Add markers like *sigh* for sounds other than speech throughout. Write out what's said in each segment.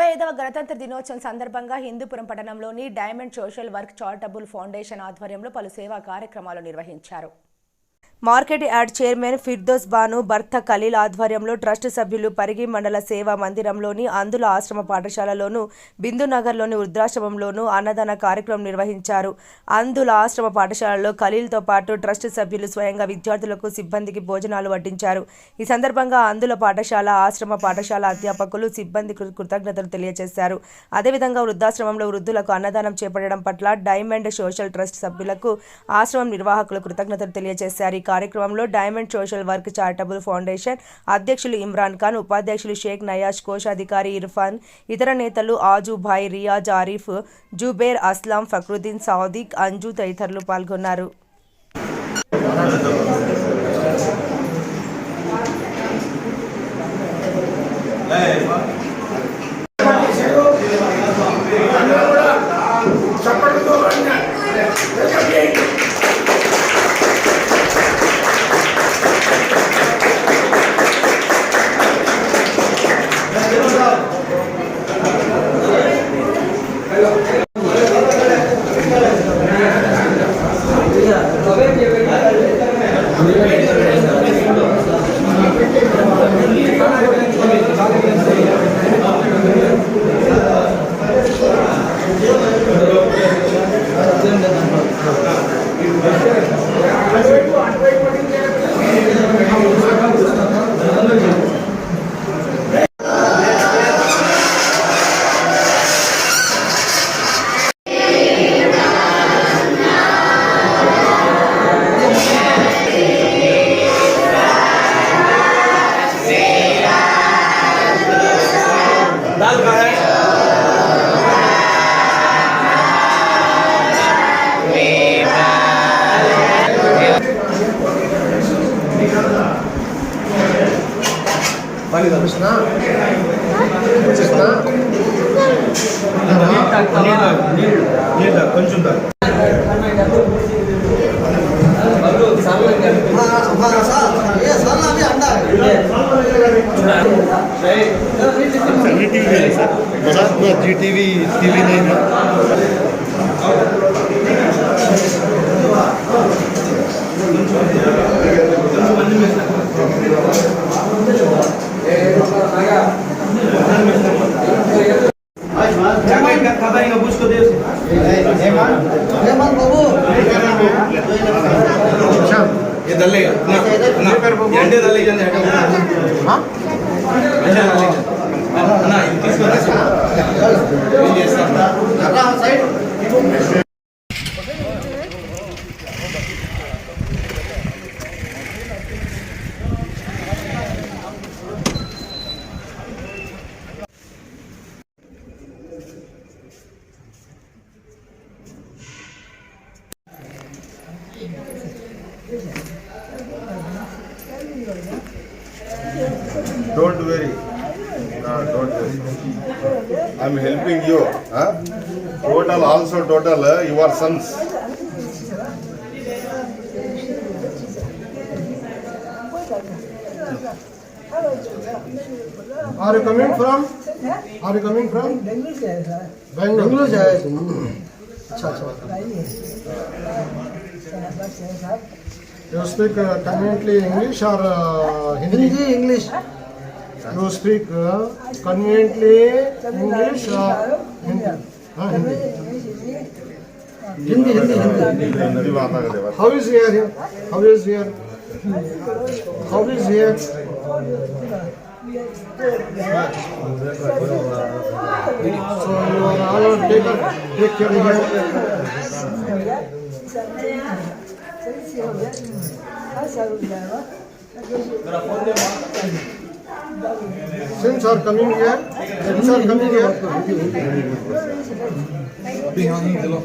డెబ్బై ఐదవ గణతంత్ర దినోత్సవం సందర్భంగా హిందూపురం పట్టణంలోని diamond social work charitable foundation ఆధ్వర్యంలో పలు సేవా కార్యక్రమాలు నిర్వహించారు. Market yard chairman Firdous Banu భర్త ఖలీల్ ఆధ్వర్యంలో ట్రస్ట్ సభ్యులు పరిగి మండల సేవా మందిరంలోని అందుల ఆశ్రమ పాఠశాలలోను బిందు నగర్లోని వృద్ధాశ్రమంలోను అన్నదాన కార్యక్రమం నిర్వహించారు. అందుల ఆశ్రమ పాఠశాలలో ఖలీల్తో పాటు ట్రస్ట్ సభ్యులు స్వయంగా విద్యార్థులకు సిబ్బందికి భోజనాలు వడ్డించారు. ఈ సందర్భంగా అందుల పాఠశాల ఆశ్రమ పాఠశాల అధ్యాపకులు సిబ్బంది కృతజ్ఞతలు తెలియజేశారు. అదేవిధంగా వృద్ధాశ్రమంలో వృద్ధులకు అన్నదానం చేపట్టడం పట్ల డైమండ్ సోషల్ ట్రస్ట్ సభ్యులకు ఆశ్రమం నిర్వాహకులు కృతజ్ఞతలు తెలియజేశారు. కార్యక్రమంలో diamond social work charitable foundation అధ్యక్షులు ఇమ్రాన్ ఖాన్ ఉపాధ్యక్షులు షేక్ నయాజ్ కోశాధికారి ఇర్ఫాన్ ఇతర నేతలు ఆజు భాయ్ రియాజ్ ఆరిఫ్ జుబేర్ అస్లాం ఫక్రుద్దీన్ సాదిక్ అంజు తదితరులు పాల్గొన్నారు. வேண்டும் Valida, Krishna. Krishna. నీళ్ళ కొంచెం Zee TV TV nine Don't worry. No, don't worry. I'm helping you. Huh? Total, also total, uh, your sons. Are you coming from? Are you coming from? Bengaluru जाए तुम अच्छा अच्छा You speak uh, conveniently English or uh, Hindi? Hindi, English. You speak uh, conveniently English or Hindi? Ah, Hindi. Hindi, Hindi, Hindi. Hindi How is here? How is here? How is here? So you are all are take care of care olacak. Kaç sarılacak var? Since our coming here, since our coming here, बिहानी चलो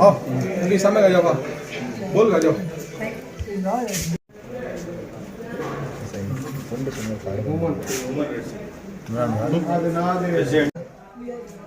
हाँ उनके सामने का जाओ बोल का जाओ ना ना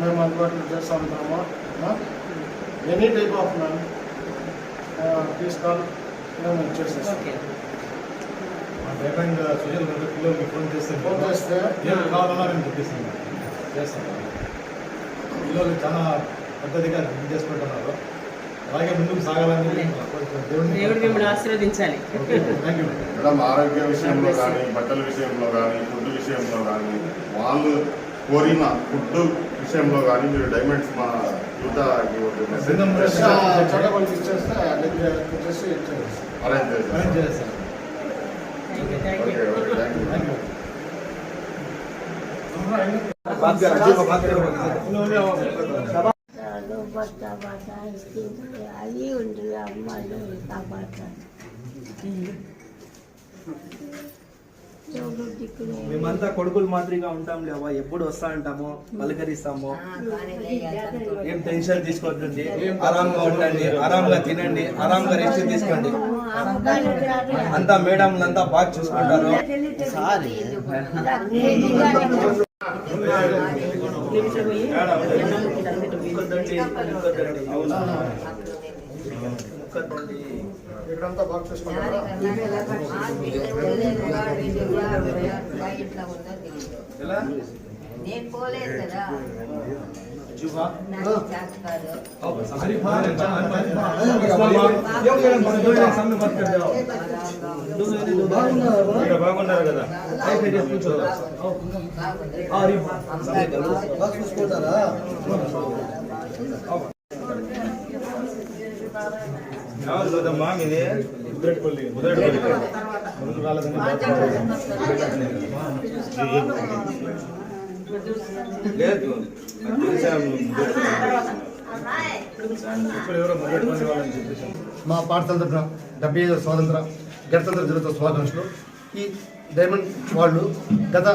మేము అందుబాటులో చేస్తూ ఉంటాము ఎనీ టైప్ ఆఫ్ మ్యామ్ తీసుకోవాలి మేము చేసేస్తాం డైమండ్ సోషల్ పిల్లలకి ఫోన్ చేస్తే ఫోన్ చేస్తే? కావాలన్నా చేస్తాను. పిల్లలు చాలా పద్ధతిగా ఇది చేసుకుంటున్నారు. అలాగే ముందుకు సాగాలని దేవుడు మిమ్మల్ని ఆశీర్వదించాలి. థ్యాంక్ యూ మేడం ఆరోగ్య విషయంలో కానీ బట్టల విషయంలో కానీ ఫుడ్ విషయంలో కానీ వాళ్ళు కోరిన ఫుడ్ విషయంలో కానీ మీరు డైమండ్స్ మా ఇచ్చేస్తాం అరేంజ్ చేస్తాం ఓకే ఓకే మేమంతా కొడుకులు మాదిరిగా ఉంటాం లేవా ఎప్పుడు వస్తా అంటాము పలకరిస్తాము ఏం టెన్షన్ తీసుకోవద్దండి ఆరాంగా ఉండండి ఆరాంగా తినండి ఆరాంగా రెస్ట్ తీసుకోండి అంతా మేడంలంతా బాగా చూసుకుంటారు నిమిషం ముక్కొద్దండి. ఇక్కడంతా బాగా చూసుకుంటారా ఎలా? నేను పోలేదు కదా. జుహా? నాకు చేత లేదమ్మా మీది? లేదు. మా పాఠశాల తరఫున డెబ్బై ఐదు స్వాతంత్ర గణతంత్ర దినోత్సవ శుభాకాంక్షలు. ఈ డైమండ్ వాళ్ళు గత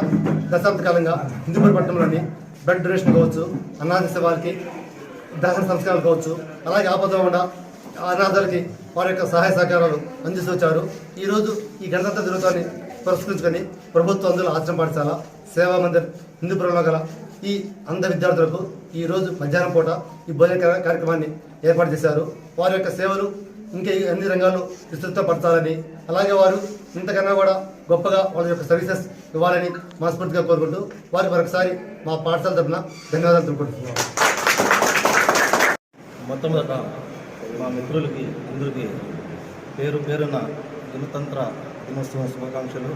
దశాబ్ద కాలంగా హిందూపూర్ పట్టణంలోని బ్లడ్ డొనేషన్ కావచ్చు అనాథ వారికి దహన సంస్కారాలు కావచ్చు అలాగే ఆపద అనాథాలకి వారి యొక్క సహాయ సహకారాలు అందిస్తూ వచ్చారు. ఈరోజు ఈ గణతంత్ర దినోత్సవాన్ని పురస్కరించుకొని ప్రభుత్వ అందులో ఆశ్రమ పాఠశాల సేవా మందిర్ హిందూపురంలో గల ఈ అంధ విద్యార్థులకు ఈరోజు మధ్యాహ్నం పూట ఈ భోజన కార్యక్రమాన్ని ఏర్పాటు చేశారు. వారి యొక్క సేవలు ఇంకా అన్ని రంగాలు విస్తృతపరచాలని అలాగే వారు ఇంతకన్నా కూడా గొప్పగా వాళ్ళ యొక్క సర్వీసెస్ ఇవ్వాలని మనస్ఫూర్తిగా కోరుకుంటూ వారికి మరొకసారి మా పాఠశాల తరఫున ధన్యవాదాలు తెలుపుకుంటున్నాం. మొట్టమొదట మా మిత్రులకి అందరికీ పేరు పేరున గణతంత్ర దినోత్సవం శుభాకాంక్షలు.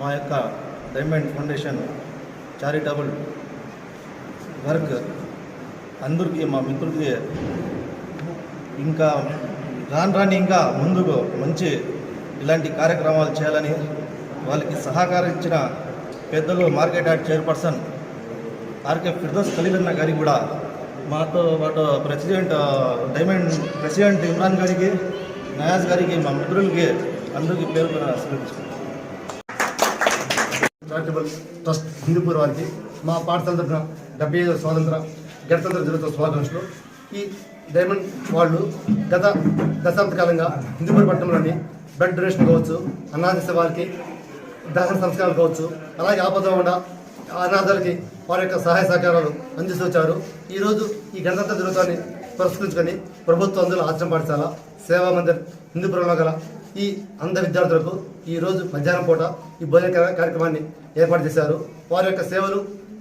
మా యొక్క డైమండ్ ఫౌండేషన్ చారిటబుల్ వర్క్ అందరికీ మా మిత్రులకి ఇంకా రాను రాని ఇంకా ముందుకు మంచి ఇలాంటి కార్యక్రమాలు చేయాలని వాళ్ళకి సహకరించిన పెద్దలు market yard chairperson RK Firdous కలిగన్న గారికి కూడా మాతో పాటు ప్రెసిడెంట్ డైమండ్ ప్రెసిడెంట్ ఇమ్రాన్ గారికి నయాజ్ గారికి మా మిత్రులకి అందరికీ పేరు పేరున స్వీకరిస్తున్నాం చారిటబుల్ ట్రస్ట్ హిందూపూర్ వారికి మా పాఠశాల తరఫున డెబ్బై ఐదు స్వాతంత్ర గణతంత్ర దినోత్సవ శుభాకాంక్షలు. ఈ డైమండ్ వాళ్ళు గత దశాబ్ద కాలంగా హిందూపూర్ పట్టణంలోని బ్లడ్ డొనేషన్ కావచ్చు అనాథ వారికి దహన సంస్కారాలు కావచ్చు అలాగే ఆపద అనాథాలకి వారి యొక్క సహాయ సహకారాలు అందిస్తూ వచ్చారు. ఈరోజు ఈ గణతంత్ర దినోత్సవాన్ని పురస్కరించుకొని ప్రభుత్వ అందులో ఆశ్రమ పాఠశాల సేవా మందిర్ హిందూపురంలో గల ఈ అంధ విద్యార్థులకు ఈరోజు మధ్యాహ్నం పూట ఈ భోజన కార్యక్రమాన్ని ఏర్పాటు చేశారు. వారి యొక్క సేవలు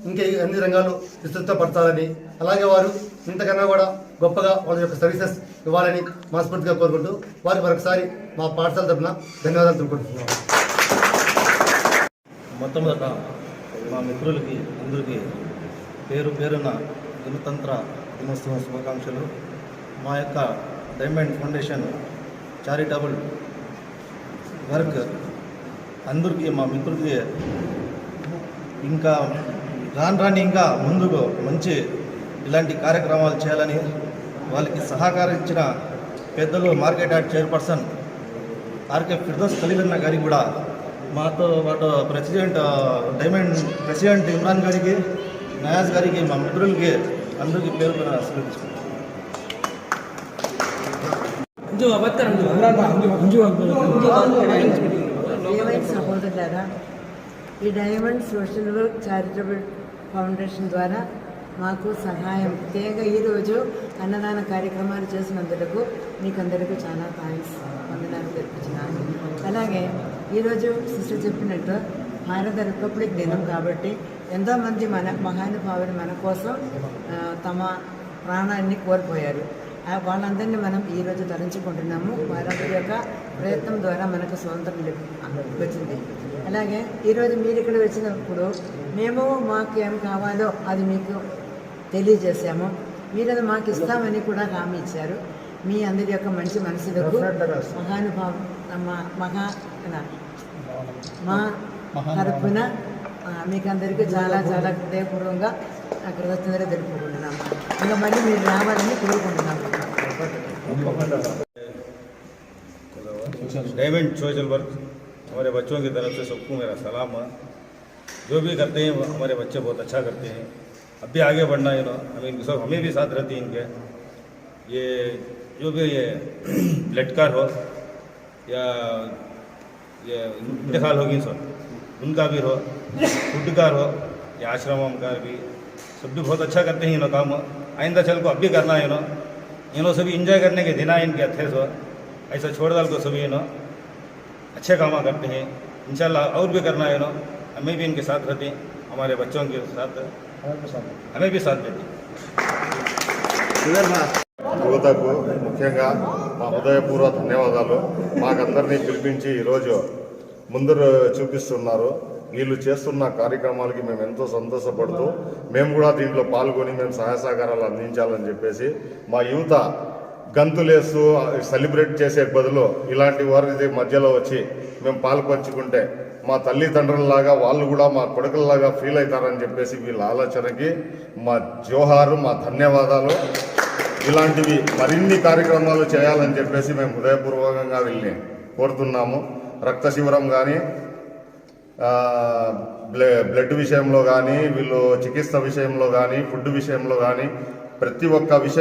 ఇంకా అన్ని రంగాల్లో విస్తృతపరచాలని అలాగే వారు ఇంతకన్నా కూడా గొప్పగా వాళ్ళ యొక్క సర్వీసెస్ ఇవ్వాలని మనస్ఫూర్తిగా కోరుకుంటూ వారికి మరొకసారి మా పాఠశాల తరఫున ధన్యవాదాలు తెలుపుకుంటున్నాం. మొట్టమొదట మా మిత్రులకి అందరికీ పేరు పేరున గణతంత్ర దినోత్సవం శుభాకాంక్షలు. మా యొక్క డైమండ్ ఫౌండేషన్ చారిటబుల్ వర్క్ అందరికీ మా మిత్రులకి ఇంకా రాను రాని ఇంకా ముందుకు మంచి ఇలాంటి కార్యక్రమాలు చేయాలని వాళ్ళకి సహకరించిన పెద్దలు market yard chairperson RK Firdous ఖలీలన్న గారికి కూడా మాతో పాటు ప్రెసిడెంట్ డైమండ్ ప్రెసిడెంట్ ఇమ్రాన్ గారికి నయాజ్ గారికి మా మిత్రులకి అందరికీ పేరు ఆశీర్వదించుకుంటాం డైమండ్ సహోదరులారా ఈ diamond social work charitable foundation ద్వారా మాకు సహాయం ముఖ్యంగా ఈరోజు అన్నదాన కార్యక్రమాలు చేసినందుకు మీకందరికీ చాలా థ్యాంక్స్ వందనాలు తెప్పించినాను అలాగే ఈరోజు సిస్టర్ చెప్పినట్టు భారత రిపబ్లిక్ దినం కాబట్టి ఎంతోమంది మన మహానుభావులు మన కోసం తమ ప్రాణాన్ని కోల్పోయారు. వాళ్ళందరినీ మనం ఈరోజు తలంచుకుంటున్నాము వారందరి యొక్క ప్రయత్నం ద్వారా మనకు స్వాతంత్రం వచ్చింది. అలాగే ఈరోజు మీరు ఇక్కడ వచ్చినప్పుడు మేము మాకు ఏం కావాలో అది మీకు తెలియజేశాము. మీరు అది మాకు ఇస్తామని కూడా హామీ ఇచ్చారు. మీ అందరి యొక్క మంచి మనసులకు మహానుభావ మహా మా తరపున ఆ, మీకు అందరికీ చాలా చాలా హృదయపూర్వకంగా ఆ, కృతజ్ఞతలు తెలుపుకుంటున్నాము ఇంకా మళ్ళీ మీరు రావాలని కోరుకుంటున్నాము डायमंड सोशल वर्क हमारे बच्चों की तरफ से सबको मेरा सलाम है जो भी करते हैं वो हमारे बच्चे बहुत अच्छा करते हैं अब भी आगे बढ़ना है ना हमें सब हमें भी साथ रहती हैं इनके ये जो भी ये *clears throat* ब्लड कार हो या ये इंतकाल होगी सब उनका भी हो फ़ूड कार हो या आश्रम का भी। सब भी बहुत अच्छा करते हैं लोग काम। आइंदा चल को अब भी करना है ये लोग सभी इंजॉय करने के दिन इनके अच्छे से। ऐसा छोड़ डाल को सभी ना अच्छे काम करते हैं। इंशाल्लाह और भी करना है ना हमें भी इनके साथ रहते हैं। हमारे बच्चों के साथ। हमें भी साथ देते हैं। యువతకు ముఖ్యంగా మా హృదయపూర్వ ధన్యవాదాలు. మాకందరినీ పిలిపించి ఈరోజు ముందరు చూపిస్తున్నారు. వీళ్ళు చేస్తున్న కార్యక్రమాలకి మేము ఎంతో సంతోషపడుతూ మేము కూడా దీంట్లో పాల్గొని మేము సహాయ సహకారాలు అందించాలని చెప్పేసి మా యువత గంతులేస్తూ సెలబ్రేట్ చేసే బదులు ఇలాంటి వారి మధ్యలో వచ్చి మేము పాల్పంచుకుంటే మా తల్లిదండ్రులలాగా వాళ్ళు కూడా మా కొడుకులలాగా ఫీల్ అవుతారని చెప్పేసి వీళ్ళ ఆలోచనకి మా జోహారు మా ధన్యవాదాలు. ఇలాంటివి మరిన్ని కార్యక్రమాలు చేయాలని చెప్పేసి మేము హృదయపూర్వకంగా వెళ్ళి కోరుతున్నాము. రక్త శిబిరం కానీ బ్లడ్ విషయంలో కానీ వీళ్ళు చికిత్స విషయంలో కానీ ఫుడ్ విషయంలో కానీ ప్రతి ఒక్క విషయం